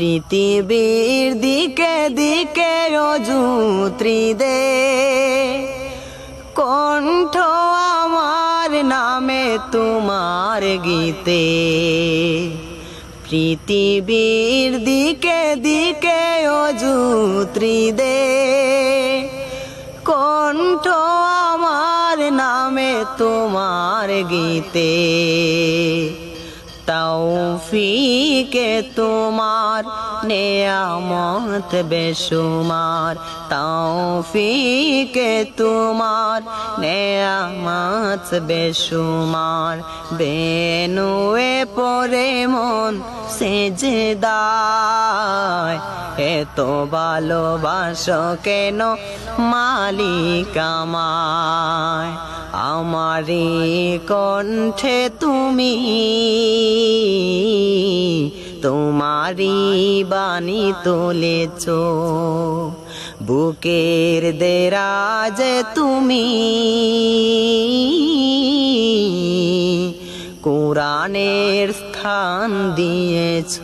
পৃথিবীর দিকে দিকে অজুত্রি দে কণ্ঠ আমার নামে তোমার গীতে। পৃথিবীর দিকে দিকে অজুত্রি দে কণ্ঠ আমার নামে তোমার গীতে। তৌফিকে তোমার নেয়ামত বেশুমার তৌফিকে তোমার নেয়ামত বেশুমার। বেনুয়ে পরে মন সেজে দায় এত ভালোবাসো কেন মালিক আমায়? আমারি কণ্ঠে তুমি তোমারি বাণী তুলেছ। বুকের দেরাজ তুমি। কোরআনের স্থান দিয়েছ।